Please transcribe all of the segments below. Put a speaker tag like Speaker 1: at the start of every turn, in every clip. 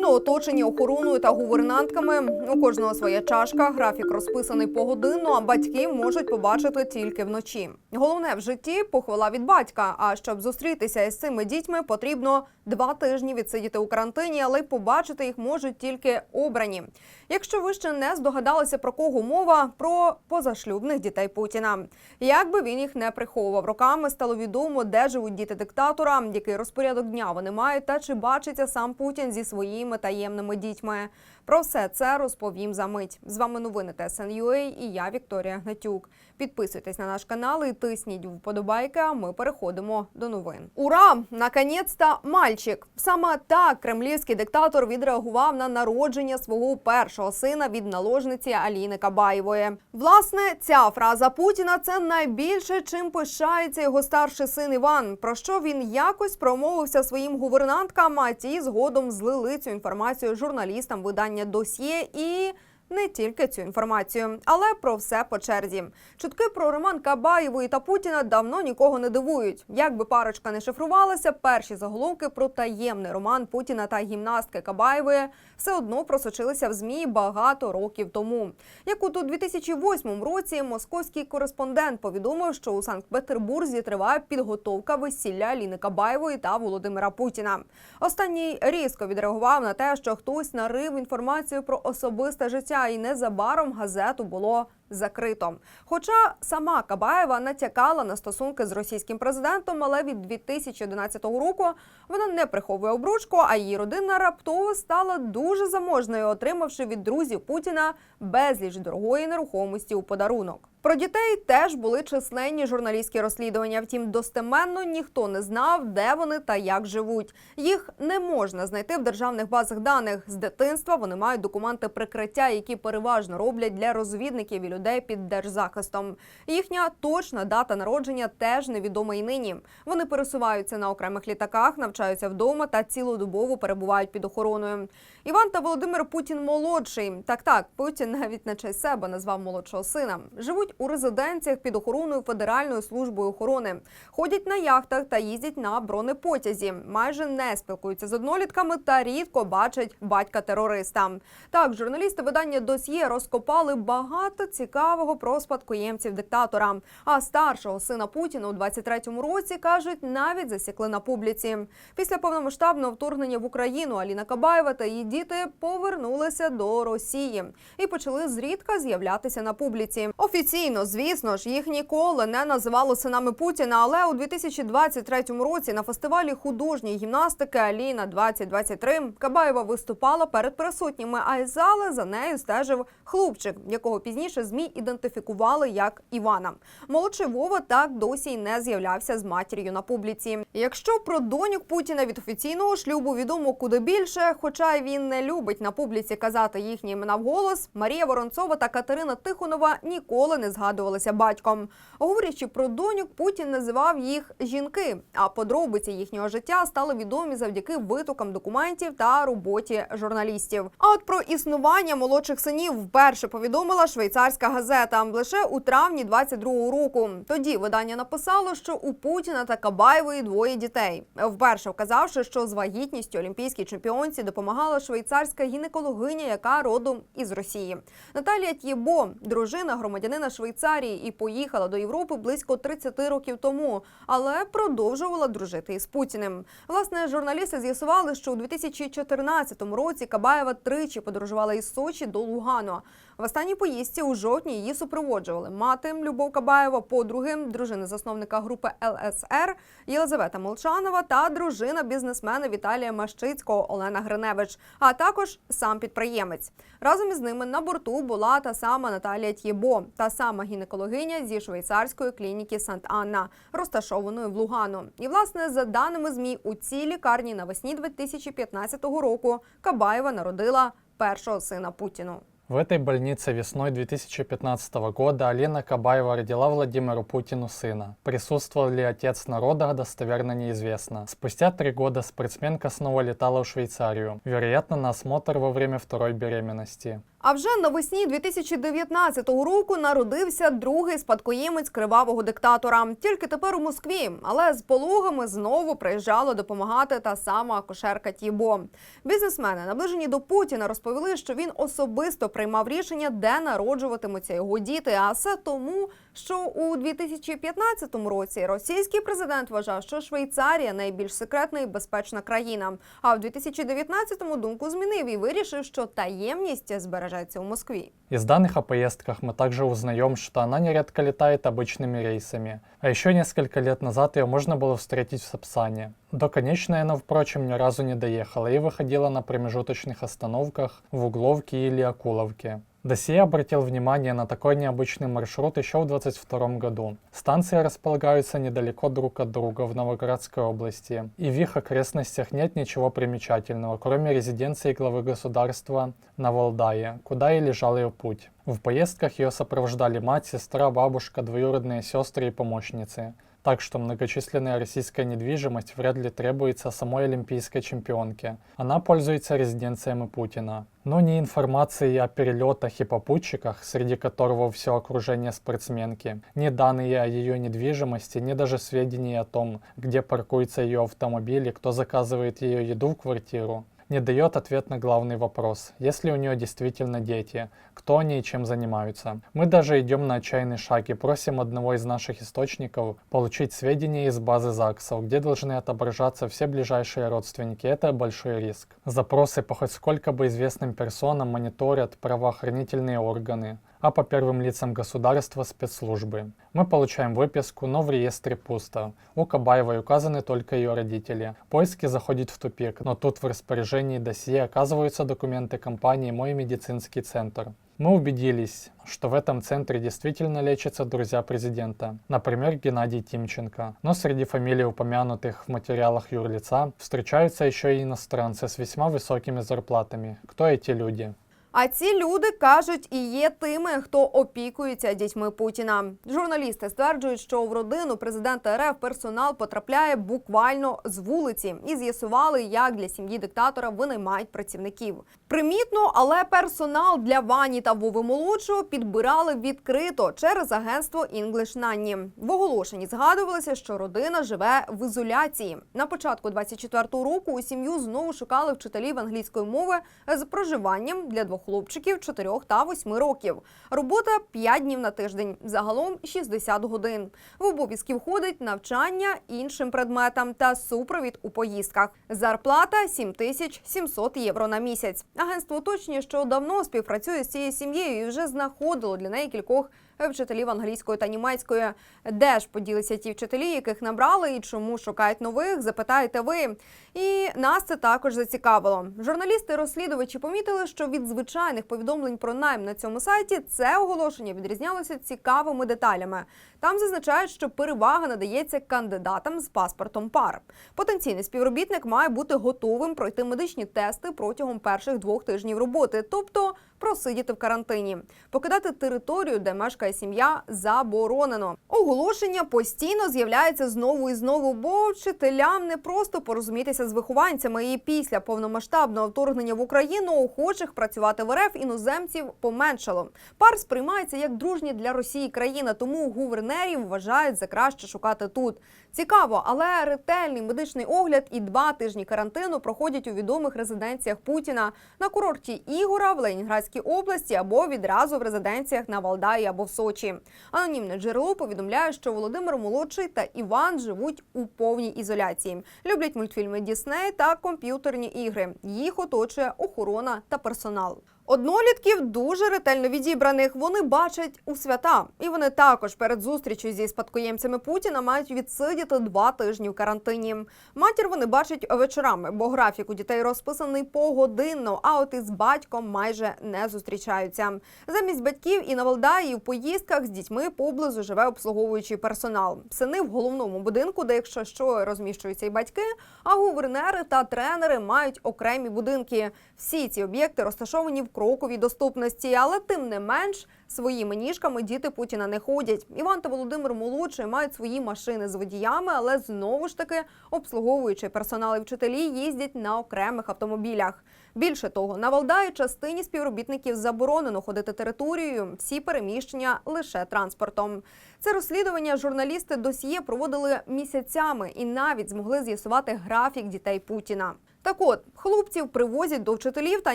Speaker 1: Постійно оточені охороною та гувернантками. У кожного своя чашка, графік розписаний погодинно, а батьків можуть побачити тільки вночі. Головне в житті похвала від батька. А щоб зустрітися із цими дітьми, потрібно два тижні відсидіти у карантині, але побачити їх можуть тільки обрані. Якщо ви ще не здогадалися про кого мова, про позашлюбних дітей Путіна. Як би він їх не приховував роками, стало відомо, де живуть діти диктатора, який розпорядок дня вони мають, та чи бачиться сам Путін зі своїми таємними дітьми. Про все це розповім за мить. З вами новини ТСНЮА і я Вікторія Гнатюк. Підписуйтесь на наш канал і тисніть вподобайки. А ми переходимо до новин. Ура! Наконець-то мальчик. Саме так кремлівський диктатор відреагував на народження свого першого сина від наложниці Аліни Кабаєвої. Власне, ця фраза Путіна це найбільше, чим пишається його старший син Іван. Про що він якось промовився своїм гувернанткам, а ті згодом злили цю інформацію журналістам видання досьє і. Не тільки цю інформацію, але про все по черзі. Чутки про Роман Кабаєвої та Путіна давно нікого не дивують. Як би парочка не шифрувалася, перші заголовки про таємний роман Путіна та гімнастки Кабаєвої все одно просочилися в змі багато років тому. Як у 2008 році московський кореспондент повідомив, що у Санкт-Петербурзі триває підготовка весілля Аліни Кабаєвої та Володимира Путіна. Останній різко відреагував на те, що хтось нарив інформацію про особисте життя, і незабаром газету було закрито. Хоча сама Кабаєва натякала на стосунки з російським президентом, але від 2011 року вона не приховує обручку, а її родина раптово стала дуже заможною, отримавши від друзів Путіна безліч дорогої нерухомості у подарунок. Про дітей теж були численні журналістські розслідування. Втім, достеменно ніхто не знав, де вони та як живуть. Їх не можна знайти в державних базах даних. З дитинства вони мають документи прикриття, які переважно роблять для розвідників і людей під держзахистом. Їхня точна дата народження теж невідома і нині. Вони пересуваються на окремих літаках, навчаються вдома та цілодобово перебувають під охороною. Іван та Володимир Путін молодший. Так, так, Путін навіть на честь себе назвав молодшого сина. Живуть у резиденціях під охороною Федеральної служби охорони, ходять на яхтах та їздять на бронепотязі. Майже не спілкуються з однолітками та рідко бачать батька терориста. Так, журналісти видання досьє розкопали багато цікавого про спадкоємців диктатора. А старшого сина Путіна у 23-му році кажуть, навіть засікли на публіці. Після повномасштабного вторгнення в Україну Аліна Кабаєва та її діти повернулися до Росії і почали зрідка з'являтися на публіці. Офіційно, звісно ж, їх ніколи не називали синами Путіна. Але у 2023 році на фестивалі художньої гімнастики Аліна 2023 Кабаєва виступала перед присутніми. А із зали за нею стежив хлопчик, якого пізніше змі ідентифікували як Івана. Молодший Вова так досі й не з'являвся з матір'ю на публіці. Якщо про доньок Путіна від офіційного шлюбу відомо куди більше, хоча й він не любить на публіці казати їхні імена вголос, Марія Воронцова та Катерина Тихонова ніколи не згадувалися батьком. Говорячи про доньок, Путін називав їх жінки. А подробиці їхнього життя стали відомі завдяки витокам документів та роботі журналістів. А от про існування молодших синів вперше повідомила швейцарська газета лише у травні 22-го року. Тоді видання написало, що у Путіна та Кабаєвої двоє дітей. Вперше вказавши, що з вагітністю олімпійській чемпіонці допомагала швейцарська гінекологиня, яка родом із Росії. Наталія Т'єбо, дружина громадянина Швейцарії, і поїхала до Європи близько 30 років тому, але продовжувала дружити із Путіним. Власне, журналісти з'ясували, що у 2014 році Кабаєва тричі подорожувала із Сочі до Лугану. В останній поїздці у жовтні її супроводжували мати Любов Кабаєва, подруги, дружини засновника групи ЛСР Єлизавета Молчанова та дружина бізнесмена Віталія Мащицького Олена Гриневич, а також сам підприємець. Разом із ними на борту була та сама Наталія Т'єбо, та сама гінекологиня зі швейцарської клініки Сант-Анна, розташованої в Лугану. І власне за даними змі у цій лікарні навесні 2015 року Кабаєва народила першого сина Путіну.
Speaker 2: В этой больнице весной 2015 года Алина Кабаева родила Владимиру Путину сына. Присутствовал ли отец на родах, достоверно неизвестно. Спустя три года спортсменка снова летала в Швейцарию, вероятно, на осмотр во время второй беременности.
Speaker 1: А вже навесні 2019 року народився другий спадкоємець кривавого диктатора. Тільки тепер у Москві, але з пологами знову приїжджала допомагати та сама акушерка Тібо. Бізнесмени, наближені до Путіна, розповіли, що він особисто приймав рішення, де народжуватимуться його діти. А все тому, що у 2015 році російський президент вважав, що Швейцарія найбільш секретна і безпечна країна. А в 2019-му думку змінив і вирішив, що таємність збережеться у Москві.
Speaker 2: Из данных о поездках мы также узнаем, что она нередко летает обычными рейсами. А еще несколько лет назад ее можно было встретить в Сапсане. До конечной она, впрочем, ни разу не доехала и выходила на промежуточных остановках в Угловке или Акуловке. Досье обратил внимание на такой необычный маршрут еще в 2022 году. Станции располагаются недалеко друг от друга в Новоградской области, и в их окрестностях нет ничего примечательного, кроме резиденции главы государства на Валдае, куда и лежал ее путь. В поездках ее сопровождали мать, сестра, бабушка, двоюродные сестры и помощницы. Так что многочисленная российская недвижимость вряд ли требуется самой олимпийской чемпионке. Она пользуется резиденциями Путина. Но ни информации о перелетах и попутчиках, среди которого все окружение спортсменки, ни данные о ее недвижимости, ни даже сведений о том, где паркуется ее автомобиль и кто заказывает ее еду в квартиру, не дает ответ на главный вопрос, есть ли у нее действительно дети, кто они и чем занимаются. Мы даже идем на отчаянный шаг и просим одного из наших источников получить сведения из базы ЗАГСов, где должны отображаться все ближайшие родственники. Это большой риск. Запросы по хоть сколько бы известным персонам мониторят правоохранительные органы, а по первым лицам государства спецслужбы. Мы получаем выписку, но в реестре пусто. У Кабаевой указаны только ее родители. Поиски заходят в тупик, но тут в распоряжении досье оказываются документы компании «Мой медицинский центр». Мы убедились, что в этом центре действительно лечатся друзья президента, например, Геннадий Тимченко. Но среди фамилий, упомянутых в материалах юрлица, встречаются еще и иностранцы с весьма высокими зарплатами. Кто эти люди?
Speaker 1: А ці люди кажуть і є тими, хто опікується дітьми Путіна. Журналісти стверджують, що в родину президента РФ персонал потрапляє буквально з вулиці і з'ясували, як для сім'ї диктатора винаймають працівників. Примітно, але персонал для Вані та Вови молодшого підбирали відкрито через агентство English Nanny. В оголошенні згадувалося, що родина живе в ізоляції. На початку 24-го року у сім'ю знову шукали вчителів англійської мови з проживанням для двох хлопчиків 4 та 8 років. Робота 5 днів на тиждень, загалом 60 годин. В обов'язки входить навчання іншим предметам та супровід у поїздках. Зарплата 7700 євро на місяць. Агентство уточнює, що давно співпрацює з цією сім'єю і вже знаходило для неї кількох вчителів англійської та німецької. Де ж поділися ті вчителі, яких набрали, і чому шукають нових? Запитаєте ви. І нас це також зацікавило. Журналісти-розслідувачі помітили, що від звичайних повідомлень про найм на цьому сайті це оголошення відрізнялося цікавими деталями. Там зазначають, що перевага надається кандидатам з паспортом пар. Потенційний співробітник має бути готовим пройти медичні тести протягом перших двох тижнів роботи, тобто просидіти в карантині. Покидати територію, де мешкає сім'я, заборонено. Оголошення постійно з'являється знову і знову, бо вчителям не просто порозумітися з вихованцями. І після повномасштабного вторгнення в Україну охочих працювати в РФ іноземців поменшало. Пар сприймається як дружні для Росії країна, тому гувернерів вважають за краще шукати тут. Цікаво, але ретельний медичний огляд і два тижні карантину проходять у відомих резиденціях Путіна на курорті Ігора в Ленінградській області або відразу в резиденціях на Валдаї або в Сочі. Анонімне джерело повідомляє, що Володимир Молодший та Іван живуть у повній ізоляції. Люблять мультфільми Дісней та комп'ютерні ігри. Їх оточує охорона та персонал. Однолітків дуже ретельно відібраних. Вони бачать у свята, і вони також перед зустрічю зі спадкоємцями Путіна мають відсидіти два тижні в карантині. Матір вони бачать вечорами, бо графік у дітей розписаний погодинно. А от із батьком майже не зустрічаються. Замість батьків і на Валдаї в поїздках з дітьми поблизу живе обслуговуючий персонал. Сини в головному будинку, де якщо що розміщуються і батьки. А гувернери та тренери мають окремі будинки. Всі ці об'єкти розташовані в кроковій доступності, але тим не менш своїми ніжками діти Путіна не ходять. Іван та Володимир молодший мають свої машини з водіями, але знову ж таки обслуговуючи персонал і вчителі їздять на окремих автомобілях. Більше того, на Валдаї частині співробітників заборонено ходити територією, всі переміщення лише транспортом. Це розслідування журналісти досьє проводили місяцями і навіть змогли з'ясувати графік дітей Путіна. Так от, хлопців привозять до вчителів та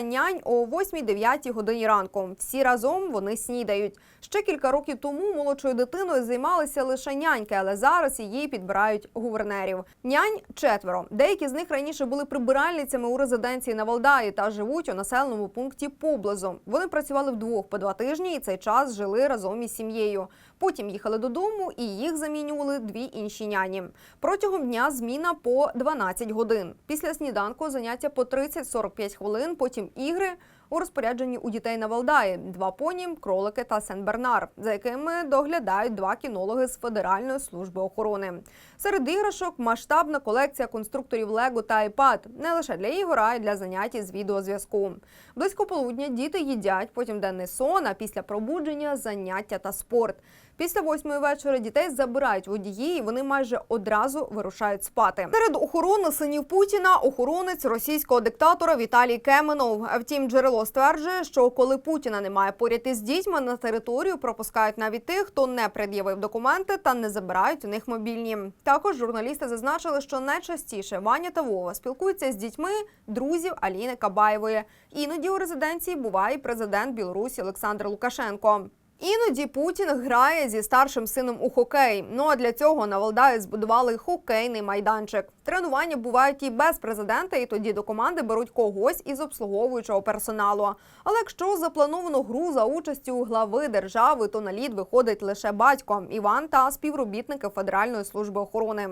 Speaker 1: нянь о 8-9 годині ранку. Всі разом вони снідають. Ще кілька років тому молодшою дитиною займалися лише няньки, але зараз її підбирають гувернерів. Нянь четверо. Деякі з них раніше були прибиральницями у резиденції на Валдаї та живуть у населеному пункті поблизу. Вони працювали вдвох по два тижні і цей час жили разом із сім'єю. Потім їхали додому і їх замінювали дві інші няні. Протягом дня зміна по 12 годин. Після сніданку заняття по 30-45 хвилин, потім ігри у розпорядженні у дітей на Валдаї, два поні, кролики та Сен-Бернар, за якими доглядають два кінологи з Федеральної служби охорони. Серед іграшок масштабна колекція конструкторів Лего та iPad. не лише для ігор, а й для занять із відеозв'язку. Близько полудня діти їдять, потім денний сон, а після пробудження заняття та спорт. Після восьмої вечора дітей забирають водії, і вони майже одразу вирушають спати. Серед охорони синів Путіна охоронець російського диктатора Віталій Кеменов. Втім, джерело стверджує, що коли Путіна немає поряд із дітьми, на територію пропускають навіть тих, хто не пред'явив документи та не забирають у них мобільні. Також журналісти зазначили, що найчастіше Ваня та Вова спілкуються з дітьми друзів Аліни Кабаєвої. Іноді у резиденції буває президент Білорусі Олександр Лукашенко. Іноді Путін грає зі старшим сином у хокей. Ну а для цього на Валдаї збудували хокейний майданчик. Тренування бувають і без президента, і тоді до команди беруть когось із обслуговуючого персоналу. Але якщо заплановано гру за участю глави держави, то на лід виходить лише батько Іван та співробітники Федеральної служби охорони.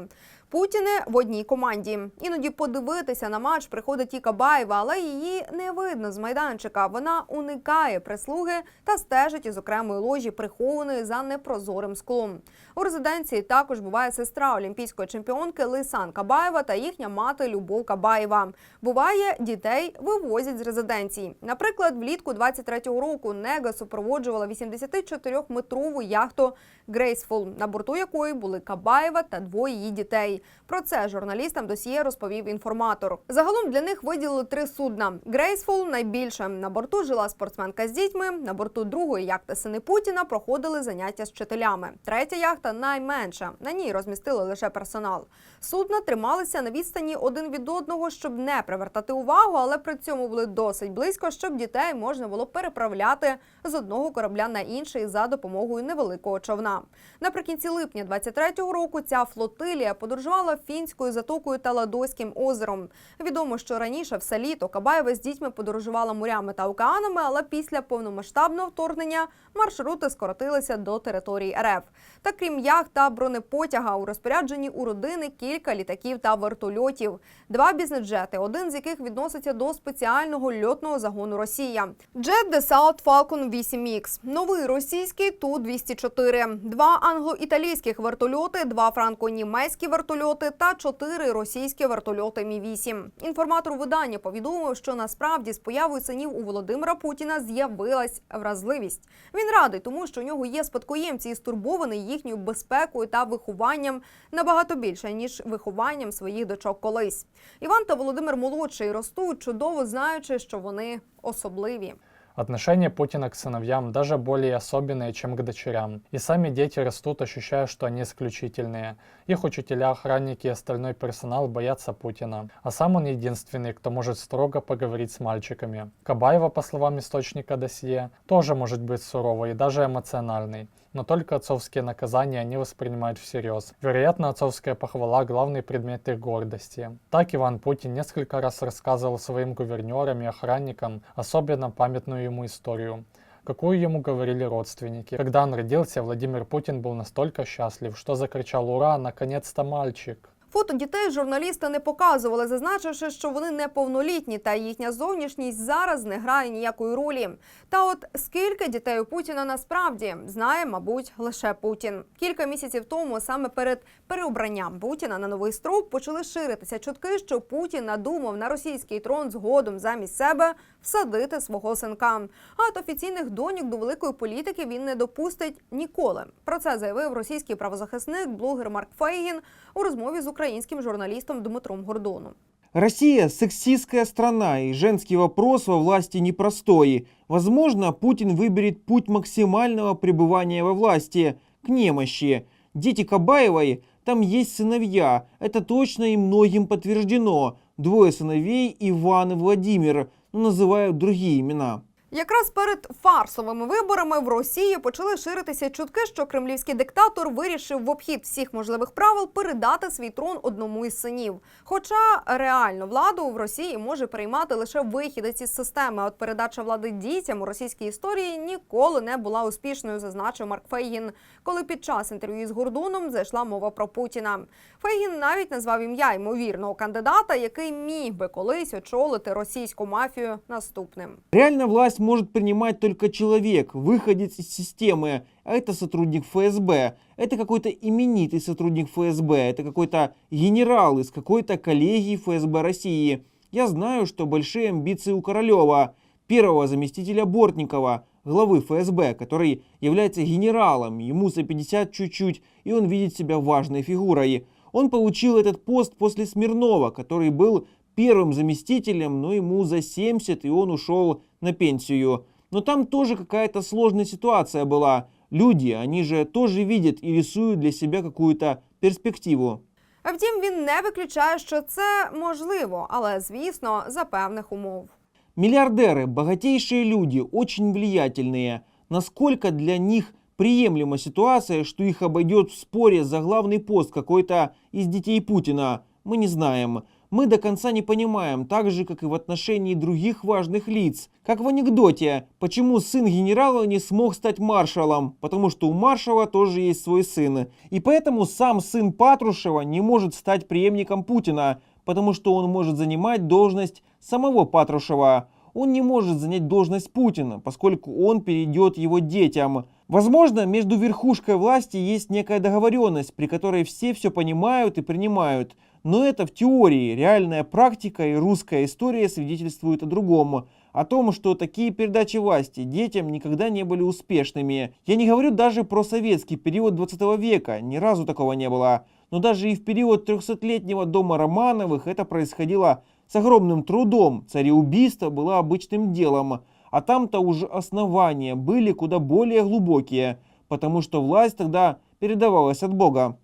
Speaker 1: Путіни в одній команді. Іноді подивитися на матч приходить і Кабаєва, але її не видно з майданчика. Вона уникає прислуги та стежить із окремої ложі, прихованої за непрозорим склом. У резиденції також буває сестра олімпійської чемпіонки Лисан Кабаєва та їхня мати Любов Кабаєва. Буває, дітей вивозять з резиденції. Наприклад, влітку 23-го року Нега супроводжувала 84-метрову яхту Грейсфул, на борту якої були Кабаєва та двоє її дітей. Про це журналістам досьє розповів інформатор. Загалом для них виділили три судна. Грейсфул найбільше. На борту жила спортсменка з дітьми. На борту другої яхти сини Путіна проходили заняття з вчителями. Третя яхта найменша. На ній розмістили лише персонал. Судна трималися на відстані один від одного, щоб не привертати увагу, але при цьому були досить близько, щоб дітей можна було переправляти з одного корабля на інший за допомогою невеликого човна. Наприкінці липня 23-го року ця флотилія подорожувала фінською затокою та Ладоським озером. Відомо, що раніше все літо Кабаєва з дітьми подорожувала морями та океанами, але після повномасштабного вторгнення маршрути скоротилися до території РФ. Та крім яхт та бронепотяга у розпорядженні у родини кілька літаків та вертольотів, два бізнес-джети, один з яких відноситься до спеціального льотного загону Росія. Джет Dassault Falcon 8X, новий російський Ту-204, два англо-італійських вертольоти, два франко-німецькі вертольоти та чотири російські вертольоти Мі-8. Інформатор видання повідомив, що насправді з появою синів у Володимира Путіна з'явилась вразливість. Він радий, тому що у нього є спадкоємці і стурбований їхньою безпекою та вихованням набагато більше ніж вихованням своїх дочок колись. Іван та Володимир молодший ростуть, чудово знаючи, що вони особливі.
Speaker 2: Отношение Путина к сыновьям даже более особенные, чем к дочерям. И сами дети растут, ощущая, что они исключительные. Их учителя, охранники и остальной персонал боятся Путина. А сам он единственный, кто может строго поговорить с мальчиками. Кабаева, по словам источника досье, тоже может быть суровой и даже эмоциональной. Но только отцовские наказания они воспринимают всерьез. Вероятно, отцовская похвала – главный предмет их гордости. Так Иван Путин несколько раз рассказывал своим гувернерам и охранникам особенно памятную ему историю, какую ему говорили родственники. Когда он родился, Владимир Путин был настолько счастлив, что закричал «Ура! Наконец-то мальчик!».
Speaker 1: Фото дітей журналісти не показували, зазначивши, що вони неповнолітні, та їхня зовнішність зараз не грає ніякої ролі. Та от скільки дітей у Путіна насправді знає, мабуть, лише Путін. Кілька місяців тому, саме перед переобранням Путіна на новий строк, почали ширитися чутки, що Путін надумав на російський трон згодом замість себе всадити свого синка. А от офіційних доньок до великої політики він не допустить ніколи. Про це заявив російський правозахисник, блогер Марк Фейгін у розмові з українським журналістом Дмитром Гордоном.
Speaker 3: Россия – сексистская страна, и женский вопрос во власти непростой. Возможно, Путин выберет путь максимального пребывания во власти, к немощи. Дети Кабаевой, там есть сыновья, это точно и многим подтверждено. Двое сыновей Иван и Владимир, но называют другие имена.
Speaker 1: Якраз перед фарсовими виборами в Росії почали ширитися чутки, що кремлівський диктатор вирішив в обхід всіх можливих правил передати свій трон одному із синів. Хоча реально владу в Росії може приймати лише вихідець із системи. От передача влади дітям у російській історії ніколи не була успішною, зазначив Марк Фейгін, коли під час інтерв'ю з Гордоном зайшла мова про Путіна. Фейгін навіть назвав ім'я ймовірного кандидата, який міг би колись очолити російську мафію наступним.
Speaker 3: Реально власть может принимать только человек, выходец из системы, а это сотрудник ФСБ. Это какой-то именитый сотрудник ФСБ, это какой-то генерал из какой-то коллегии ФСБ России. Я знаю, что большие амбиции у Королева, первого заместителя Бортникова, главы ФСБ, который является генералом, ему за 50 чуть-чуть, и он видит себя важной фигурой. Он получил этот пост после Смирнова, который был первым заместителем, но ему за 70, и он ушел на пенсию. Но там тоже какая-то сложная ситуация была. Люди, они же тоже видят и рисуют для себя какую-то перспективу.
Speaker 1: А втім, він не виключає, що це можливо, але звісно за певних умов.
Speaker 3: Миллиардеры, богатейшие люди, очень влиятельные. Насколько для них приемлема ситуация, что их обойдет в споре за главный пост какой-то из детей Путина, мы не знаем. Мы до конца не понимаем, так же, как и в отношении других важных лиц. Как в анекдоте, почему сын генерала не смог стать маршалом, потому что у маршала тоже есть свой сын. И поэтому сам сын Патрушева не может стать преемником Путина, потому что он может занимать должность самого Патрушева. Он не может занять должность Путина, поскольку он перейдет его детям. Возможно, между верхушкой власти есть некая договоренность, при которой все все понимают и принимают. Но это в теории. Реальная практика и русская история свидетельствуют о другом. О том, что такие передачи власти детям никогда не были успешными. Я не говорю даже про советский период 20 века, ни разу такого не было. Но даже и в период 300-летнего дома Романовых это происходило с огромным трудом. Цареубийство было обычным делом. А там-то уже основания были куда более глубокие, потому что власть тогда передавалась от Бога.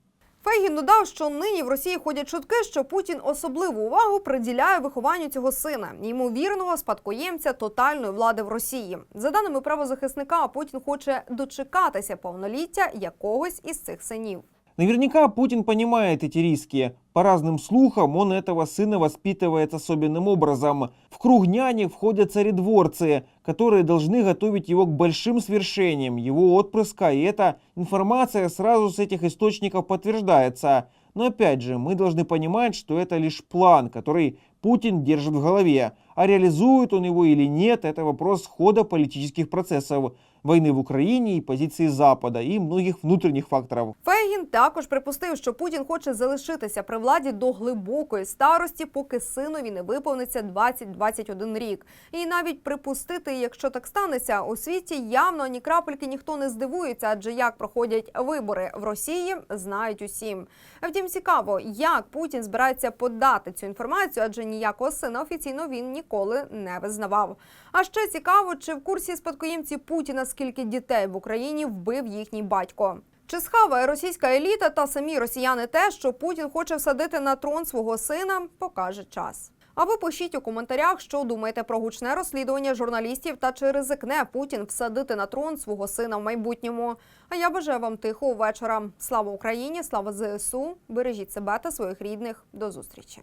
Speaker 1: Фейгін додав, що нині в Росії ходять чутки, що Путін особливу увагу приділяє вихованню цього сина, ймовірного спадкоємця тотальної влади в Росії. За даними правозахисника, Путін хоче дочекатися повноліття якогось із цих синів.
Speaker 3: Наверняка Путин понимает эти риски. По разным слухам, он этого сына воспитывает особенным образом. В круг няни входят царедворцы, которые должны готовить его к большим свершениям, его отпрыска, и эта информация сразу с этих источников подтверждается. Но опять же, мы должны понимать, что это лишь план, который Путин держит в голове. А реализует он его или нет, это вопрос хода политических процессов, войны в Украине и позиции Запада и многих внутренних факторов.
Speaker 1: Фейгін також припустив, що Путін хоче залишитися при владі до глибокої старості, поки синові не виповниться 20-21 рік. І навіть припустити, якщо так станеться, у світі явно ні крапельки ніхто не здивується, адже як проходять вибори в Росії, знають усім. Втім, цікаво, як Путін збирається подати цю інформацію, адже ніякого сина офіційно він ніколи не визнавав. А ще цікаво, чи в курсі спадкоємці Путіна скільки дітей в Україні вбив їхній батько. Чи схаває російська еліта та самі росіяни те, що Путін хоче всадити на трон свого сина, покаже час. А ви пишіть у коментарях, що думаєте про гучне розслідування журналістів та чи ризикне Путін всадити на трон свого сина в майбутньому. А я бажаю вам тихого вечора. Слава Україні! Слава ЗСУ! Бережіть себе та своїх рідних. До зустрічі!